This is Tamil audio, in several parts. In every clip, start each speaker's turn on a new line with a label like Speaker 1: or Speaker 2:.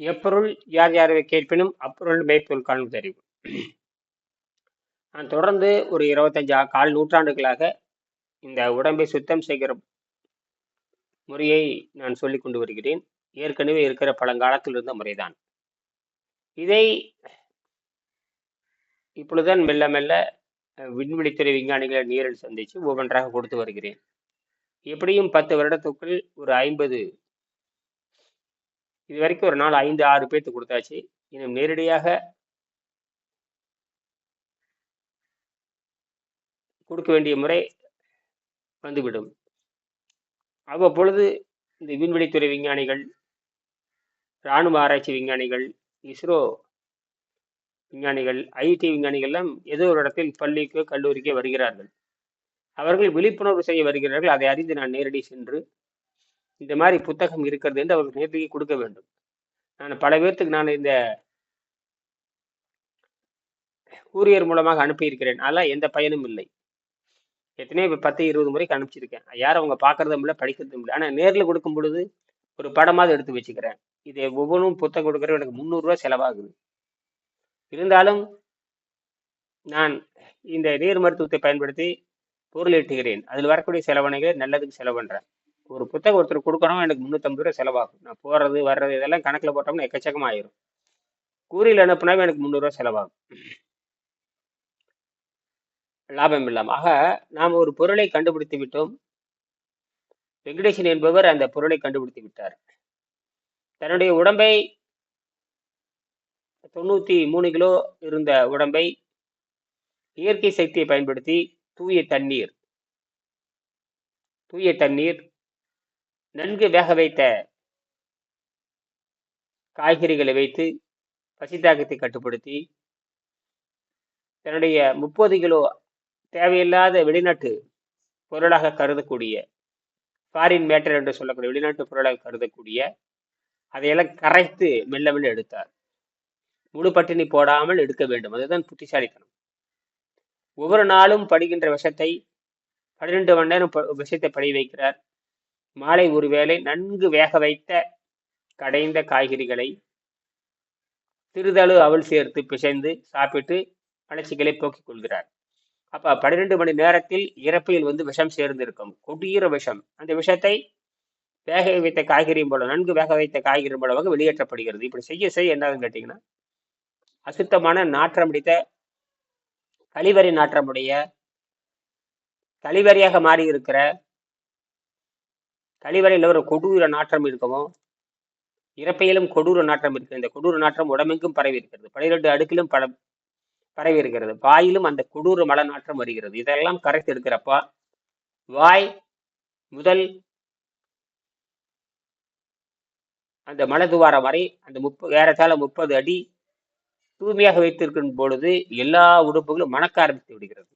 Speaker 1: எப்பொருள் யார் யாரை கேட்பினும் அப்பொருள் மெய்ப்பொருள் காணும் தெரிவு நான் தொடர்ந்து ஒரு இருபத்தஞ்சு கால் நூற்றாண்டுகளாக இந்த உடம்பை சுத்தம் செய்கிற முறையை நான் சொல்லி கொண்டு வருகிறேன். ஏற்கனவே இருக்கிற பழங்காலத்தில் இருந்த முறைதான். இதை இப்பொழுதுதான் மெல்ல மெல்ல விண்வெளித்துறை விஞ்ஞானிகளை நேரில் சந்தித்து ஒவ்வொன்றாக கொடுத்து வருகிறேன். எப்படியும் பத்து வருடத்துக்குள் ஒரு ஐம்பது இது வரைக்கும் ஒரு நாள் ஐந்து ஆறு பேர்த்து கொடுத்தாச்சு. இன்னும் நேரடியாக கொடுக்க வேண்டிய முறை வந்துவிடும். அவ்வப்பொழுது இந்த விண்வெளித்துறை விஞ்ஞானிகள் இராணுவ ஆராய்ச்சி விஞ்ஞானிகள் இஸ்ரோ விஞ்ஞானிகள் ஐடி விஞ்ஞானிகள்லாம் ஏதோ ஒரு இடத்தில் பள்ளிக்கோ கல்லூரிக்கோ வருகிறார்கள். அவர்கள் விழிப்புணர்வு செய்ய வருகிறார்கள். அதை அறிந்து நான் நேரடி சென்று இந்த மாதிரி புத்தகம் இருக்கிறது என்று அவர்கள் நேரடியாக கொடுக்க வேண்டும். நான் பல பேர்த்துக்கு நான் இந்த கூரியர் மூலமாக அனுப்பியிருக்கிறேன். அதெல்லாம் எந்த பயனும் இல்லை. எத்தனையோ இப்போ பத்து இருபது முறைக்கு அனுப்பிச்சிருக்கேன். யாரும் அவங்க பார்க்கறதும் இல்லை படிக்கிறதும் இல்லை. ஆனால் நேரில் கொடுக்கும் பொழுது ஒரு படமாவது எடுத்து வச்சுக்கிறேன். இது ஒவ்வொன்றும் புத்தகம் கொடுக்குறது எனக்கு முந்நூறுரூவா செலவாகுது. இருந்தாலும் நான் இந்த நீர் மருத்துவத்தை பயன்படுத்தி பொருள் ஈட்டுகிறேன். அதில் வரக்கூடிய செலவணைகளை நல்லதுக்கு செலவு பண்ணுறேன் ஒரு புத்தகம் ஒருத்தர் கொடுக்கணும் எனக்கு முந்நூற்றம்பது ரூபா செலவாகும். நான் போகிறது வர்றது இதெல்லாம் கணக்கில் போட்டோம்னா எக்கச்சக்கமாக ஆயிரும். கூறியில் அனுப்புனாவே எனக்கு முந்நூறுரூவா செலவாகும். லாபம் இல்லாமல் ஆக நாம் ஒரு பொருளை கண்டுபிடித்து விட்டோம். வெங்கடேசன் என்பவர் அந்த பொருளை கண்டுபிடித்து விட்டார். தன்னுடைய உடம்பை தொண்ணூற்றி மூணு கிலோ இருந்த உடம்பை இயற்கை சக்தியை பயன்படுத்தி தூய தண்ணீர் தூய தண்ணீர் நன்கு வேக வைத்த காய்கறிகளை வைத்து பசித்தாக்கத்தை கட்டுப்படுத்தி தன்னுடைய முப்பது கிலோ தேவையில்லாத வெளிநாட்டு பொருளாக கருதக்கூடிய ஃபாரின் மேட்டர் என்று சொல்லக்கூடிய வெளிநாட்டு பொருளாக கருதக்கூடிய அதையெல்லாம் கரைத்து மெல்ல மெல்ல எடுத்தார். முழு பட்டினி போடாமல் எடுக்க வேண்டும். அதுதான் புத்திசாலித்தனம். ஒவ்வொரு நாளும் படுகின்ற விஷத்தை பன்னிரெண்டு மணி நேரம் ப- விஷத்தை படி வைக்கிறார். மாலை ஒருவேளை நன்கு வேக வைத்த கடைந்த காய்கறிகளை சிறிதளவு அவள் சேர்த்து பிசைந்து சாப்பிட்டு வளர்ச்சிகளை போக்கிக் கொள்கிறார். அப்ப பன்னிரெண்டு மணி நேரத்தில் இறப்பையில் வந்து விஷம் சேர்ந்திருக்கும். கொடிய விஷம். அந்த விஷத்தை வேக வைத்த காய்கறி மூலம் நன்கு வேக வைத்த காய்கறி மூலமாக வெளியேற்றப்படுகிறது. இப்படி செய்ய செய்ய என்னதுன்னு கேட்டீங்கன்னா அசுத்தமான நாற்றம் அடித்த கழிவறை நாற்றமுடைய கழிவறையாக மாறி இருக்கிற கழிவறையில் ஒரு கொடூர நாற்றம் இருக்கவும் இறப்பையிலும் கொடூர நாற்றம் இருக்கு. இந்த கொடூர நாற்றம் உடம்பெங்கும் பரவி இருக்கிறது. பனிரெண்டு அடுக்கிலும் பட பரவி இருக்கிறது. வாயிலும் அந்த கொடூர மல நாற்றம் வருகிறது. இதெல்லாம் கரைத்து எடுக்கிறப்ப வாய் முதல் அந்த மலதுவாரம் வரை அந்த முப்ப ஏறத்தாழ முப்பது அடி தூய்மையாக வைத்திருக்கும் பொழுது எல்லா உறுப்புகளும் மணக்க ஆரம்பித்து விடுகிறது.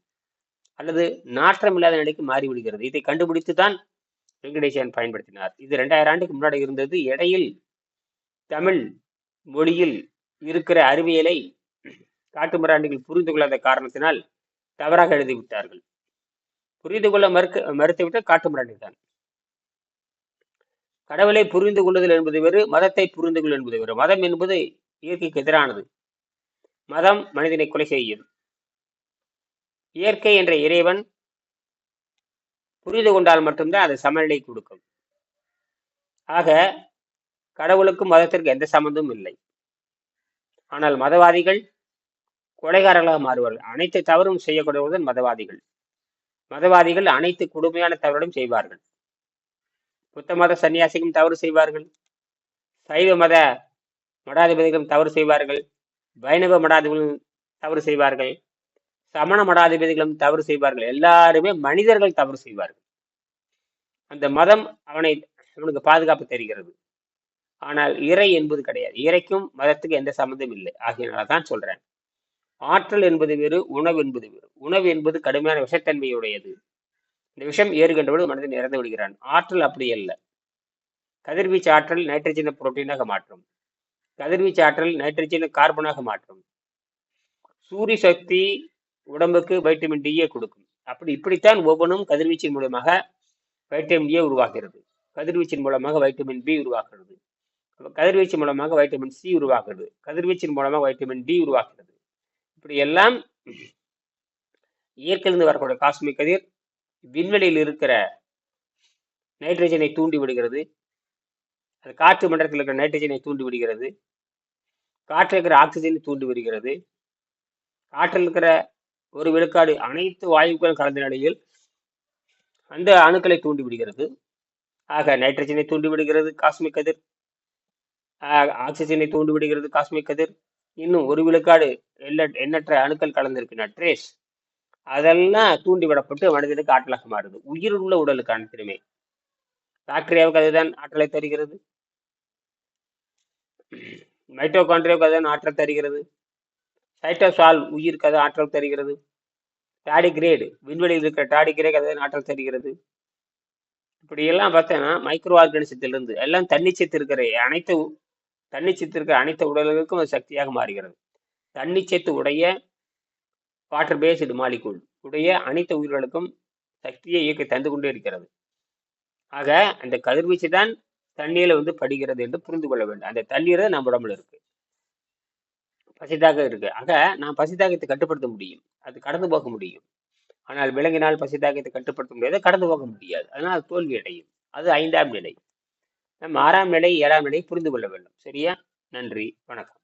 Speaker 1: அல்லது நாற்றம் இல்லாத நிலைக்கு மாறி விடுகிறது இதை கண்டுபிடித்து தான் வெங்கடேசன் பயன்படுத்தினார். இது ரெண்டாயிரம் ஆண்டுக்கு முன்னாடி இருந்தது. இடையில் தமிழ் மொழியில் இருக்கிற அறிவியலை காட்டுமிராண்டிகள் புரிந்து கொள்ளாத காரணத்தினால் தவறாக எழுதி விட்டார்கள் புரிந்து கொள்ள மறுக்க மறுத்துவிட்ட காட்டுமிராண்டி தான். கடவுளை புரிந்து கொள்ளுதல் என்பது வேறு மதத்தை புரிந்து கொள்ளுதல் என்பது வேறு. மதம் என்பது இயற்கைக்கு எதிரானது. மதம் மனிதனை கொலை செய்யும். இயற்கை என்ற இறைவன் புரிந்து கொண்டால் மட்டும்தான் அது சமநிலை கொடுக்கும். ஆக கடவுளுக்கும் மதத்திற்கு எந்த சம்பந்தமும் இல்லை. ஆனால் மதவாதிகள் கொலைகாரர்களாக மாறுவார்கள். அனைத்து தவறும் செய்யக்கூடியவர்கள் மதவாதிகள். மதவாதிகள் அனைத்து கொடுமையான தவறுகளும் செய்வார்கள். புத்த மத சன்னியாசிகளும் தவறு செய்வார்கள். சைவ மத மடாதிபதிகளும் தவறு செய்வார்கள். வைணவ மடாதிபதிகளும் தவறு செய்வார்கள். சமண மடாதிபதிகளும் தவறு செய்வார்கள். எல்லாருமே மனிதர்கள் தவறு செய்வார்கள். அந்த மதம் அவனை அவனுக்கு பாதுகாப்பு தருகிறது. ஆனால் இறை என்பது கிடையாது. இறைக்கும் மதத்துக்கு எந்த சம்மந்தம் இல்லை. ஆகையினால தான் சொல்றேன். ஆற்றல் என்பது வேறு உணவு என்பது வேறு. உணவு என்பது கடுமையான விஷத்தன்மையுடையது. இந்த விஷம் ஏறுகின்ற மனதில் மனிதன் இறந்து விடுகிறான். ஆற்றல் அப்படி அல்ல. கதிர்வீச்சு ஆற்றல் நைட்ரஜனை புரோட்டீனாக மாற்றும். கதிர்வீச்சு ஆற்றல் நைட்ரஜனை கார்பனாக மாற்றும். சூரிய சக்தி உடம்புக்கு வைட்டமின் டியை கொடுக்கும். அப்படி இப்படித்தான் ஒவ்வொன்றும் கதிர்வீச்சின் மூலமாக வைட்டமின் ஏ உருவாகிறது. கதிர்வீச்சின் மூலமாக வைட்டமின் பி உருவாகிறது. கதிர்வீச்சு மூலமாக வைட்டமின் சி உருவாக்குது கதிர்வீச்சின் மூலமாக வைட்டமின் டி உருவாகிறது. இப்படி எல்லாம் இயற்கையிலிருந்து வரக்கூடிய காஸ்மிக் கதிர் விண்வெளியில் இருக்கிற நைட்ரஜனை தூண்டி விடுகிறது. அது காற்று மண்டலத்தில் இருக்கிற நைட்ரஜனை தூண்டி விடுகிறது. காற்றில் இருக்கிற ஆக்சிஜனை தூண்டி விடுகிறது. காற்றில் இருக்கிற ஒரு விழுக்காடு அனைத்து வாயுக்கள் கலந்த நிலையில் அந்த அணுக்களை தூண்டி விடுகிறது ஆக நைட்ரஜனை தூண்டி விடுகிறது காஸ்மிக் கதிர். ஆக்சிஜனை தூண்டி விடுகிறது காஸ்மிக் கதிர். இன்னும் ஒரு விழுக்காடு எல்ல எண்ணற்ற அணுக்கள் கலந்திருக்கின்ற ட்ரேஸ் அதெல்லாம் தூண்டி விடப்பட்டு மனிதனுக்கு ஆற்றலாக மாறுது. உயிர் உள்ள உடலுக்கு அனைத்திலுமே பாக்டீரியாவுக்கு அதுதான் ஆற்றலை தருகிறது. மைட்டோகாண்ட்ரியாவுக்கு அதுதான் ஆற்றல் தருகிறது. சைட்டோசால் உயிருக்கு அது ஆற்றல் தருகிறது. டாடிகிரேடு விண்வெளியில் இருக்கிற டாடிகிரேட் கதை ஆற்றல் தருகிறது. இப்படியெல்லாம் பார்த்தோன்னா மைக்ரோ ஆர்கானிசத்திலிருந்து எல்லாம் தன்னிச்சத்து இருக்கிற அனைத்து தன்னிச்சத்து இருக்கிற அனைத்து உடல்களுக்கும் அது சக்தியாக மாறுகிறது. தன்னிச்சத்து உடைய வாட்டர் பேஸ்டு மாலிகூல் உடைய அனைத்து உயிர்களுக்கும் சக்தியை இயக்க தந்து கொண்டே இருக்கிறது. ஆக அந்த கதிர்வீச்சு தான் தண்ணீரில் வந்து படுகிறது என்று புரிந்து கொள்ள வேண்டும். அந்த தண்ணீர் தான் நம்ம உடம்புல இருக்கு. பசிதாக இருக்கு. ஆக நான் பசிதாகத்தை கட்டுப்படுத்த முடியும். அது கடந்து போக முடியும். ஆனால் விலங்கினால் பசிதாகத்தை கட்டுப்படுத்த முடியாது கடந்து போக முடியாது. அதனால் தோல்வி அடையும். அது ஐந்தாம் நிலை. நம்ம ஆறாம் நிலை ஏழாம் நிலை புரிந்து கொள்ள வேண்டும். சரியா? நன்றி. வணக்கம்.